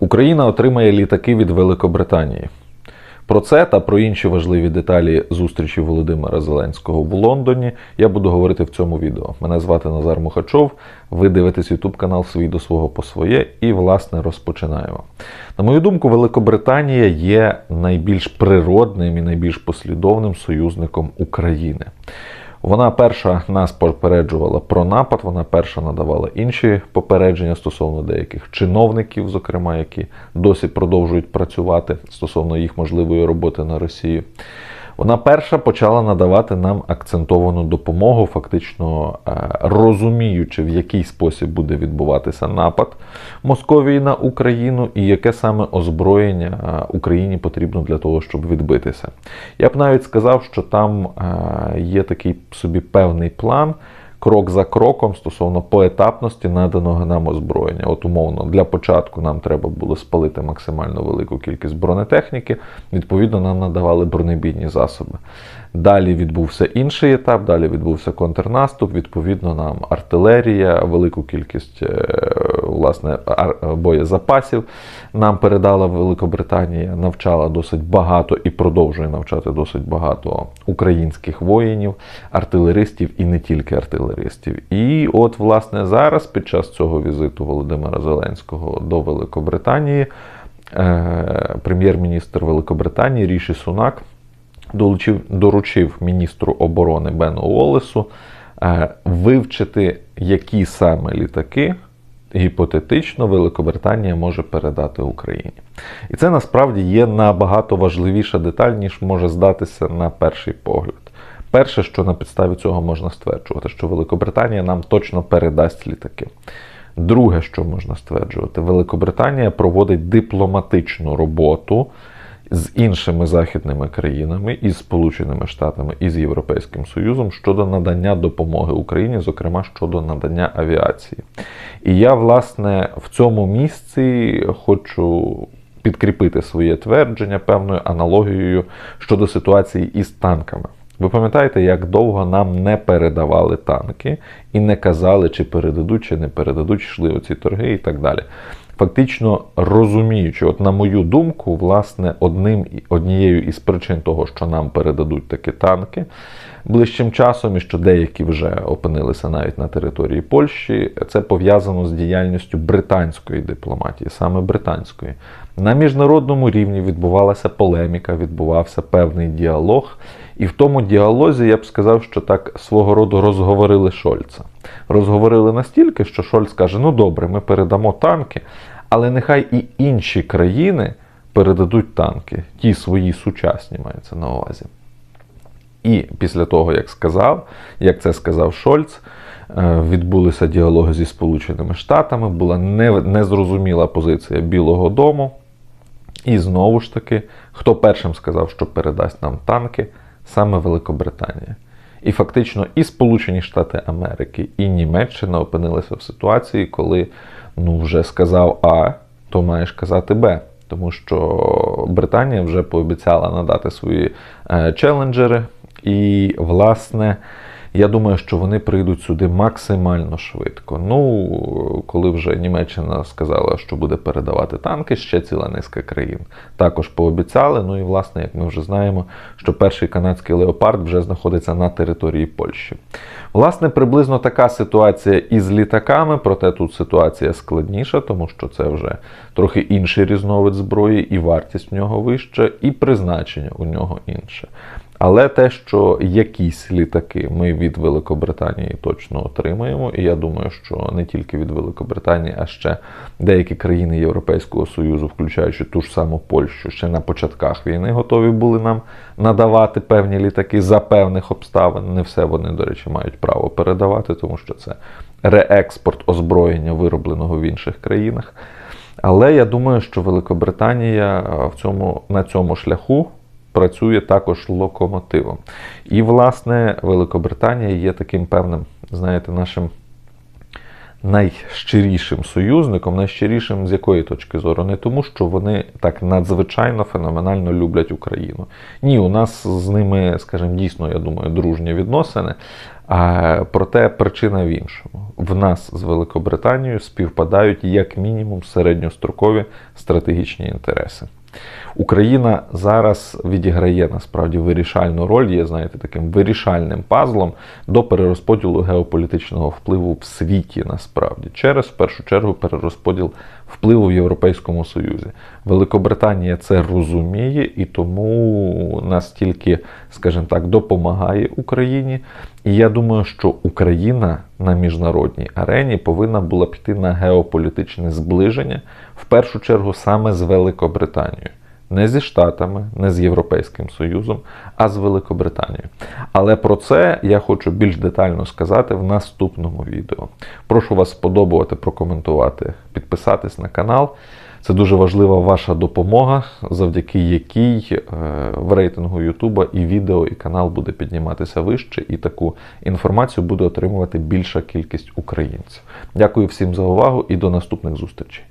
Україна отримає літаки від Великобританії. Про це та про інші важливі деталі зустрічі Володимира Зеленського в Лондоні я буду говорити в цьому відео. Мене звати Назар Мухачов. Ви дивитесь YouTube канал Свій до свого по своє і, власне, розпочинаємо. На мою думку, Великобританія є найбільш природним і найбільш послідовним союзником України. Вона перша нас попереджувала про напад, вона перша надавала інші попередження стосовно деяких чиновників, зокрема, які досі продовжують працювати стосовно їх можливої роботи на Росію. Вона перша почала надавати нам акцентовану допомогу, фактично е, розуміючи, в який спосіб буде відбуватися напад Московії на Україну і яке саме озброєння е, Україні потрібно для того, щоб відбитися. Я б навіть сказав, що там е, є такий собі певний план. Крок за кроком стосовно поетапності наданого нам озброєння. От умовно, для початку нам треба було спалити максимально велику кількість бронетехніки. Відповідно, нам надавали бронебійні засоби. Далі відбувся інший етап, далі відбувся контрнаступ. Відповідно, нам артилерія, велику кількість е, власне боєзапасів нам передала Великобританія, навчала досить багато і продовжує навчати досить багато українських воїнів, артилеристів і не тільки артилеристів. І от, власне, зараз, під час цього візиту Володимира Зеленського до Великобританії, е, прем'єр-міністр Великобританії Ріші Сунак долучив, доручив міністру оборони Бену Уоллесу е, вивчити, які саме літаки гіпотетично Великобританія може передати Україні. І це насправді є набагато важливіша деталь, ніж може здатися на перший погляд. Перше, що на підставі цього можна стверджувати, що Великобританія нам точно передасть літаки. Друге, що можна стверджувати, Великобританія проводить дипломатичну роботу з іншими західними країнами, із Сполученими Штатами і з Європейським Союзом щодо надання допомоги Україні, зокрема щодо надання авіації. І я, власне, в цьому місці хочу підкріпити своє твердження певною аналогією щодо ситуації із танками. Ви пам'ятаєте, як довго нам не передавали танки і не казали, чи передадуть, чи не передадуть, йшли оці торги і так далі. Фактично розуміючи, от на мою думку, власне, одним однією із причин того, що нам передадуть такі танки ближчим часом, і що деякі вже опинилися навіть на території Польщі, це пов'язано з діяльністю британської дипломатії, саме британської. На міжнародному рівні відбувалася полеміка, відбувався певний діалог. І в тому діалозі я б сказав, що так свого роду розговорили Шольца. Розговорили настільки, що Шольц каже: ну добре, ми передамо танки, але нехай і інші країни передадуть танки, ті свої сучасні мається на увазі. І після того, як сказав, як це сказав Шольц, е, відбулися діалоги зі Сполученими Штатами, була незрозуміла позиція Білого Дому. І знову ж таки, хто першим сказав, що передасть нам танки, саме Великобританія. І фактично і Сполучені Штати Америки, і Німеччина опинилися в ситуації, коли ну, вже сказав А, то маєш казати Б. Тому що Британія вже пообіцяла надати свої е, челенджери. І, власне, я думаю, що вони прийдуть сюди максимально швидко. Ну, коли вже Німеччина сказала, що буде передавати танки, ще ціла низка країн також пообіцяли. Ну і власне, як ми вже знаємо, що перший канадський леопард вже знаходиться на території Польщі. Власне, приблизно така ситуація із літаками, проте тут ситуація складніша, тому що це вже трохи інший різновид зброї, і вартість в нього вища, і призначення у нього інше. Але те, що якісь літаки ми від Великобританії точно отримаємо, і я думаю, що не тільки від Великобританії, а ще деякі країни Європейського Союзу, включаючи ту ж саму Польщу, ще на початках війни готові були нам надавати певні літаки за певних обставин. Не все вони, до речі, мають право передавати, тому що це реекспорт озброєння, виробленого в інших країнах. Але я думаю, що Великобританія в цьому, на цьому шляху працює також локомотивом. І, власне, Великобританія є таким певним, знаєте, нашим найщирішим союзником, найщирішим з якої точки зору? Не тому, що вони так надзвичайно феноменально люблять Україну. Ні, у нас з ними, скажімо, дійсно, я думаю, дружні відносини. А, проте причина в іншому. В нас з Великобританією співпадають як мінімум середньострокові стратегічні інтереси. Україна зараз відіграє насправді вирішальну роль, є, знаєте, таким вирішальним пазлом до перерозподілу геополітичного впливу в світі, насправді, через в першу чергу перерозподіл впливу в Європейському Союзі. Великобританія це розуміє і тому настільки, скажімо так, допомагає Україні. І я думаю, що Україна на міжнародній арені повинна була піти на геополітичне зближення в першу чергу саме з Великобританією. Не зі Штатами, не з Європейським Союзом, а з Великобританією. Але про це я хочу більш детально сказати в наступному відео. Прошу вас сподобувати, прокоментувати, підписатись на канал. Це дуже важлива ваша допомога, завдяки якій е, в рейтингу Ютуба і відео, і канал буде підніматися вище, і таку інформацію буде отримувати більша кількість українців. Дякую всім за увагу і до наступних зустрічей.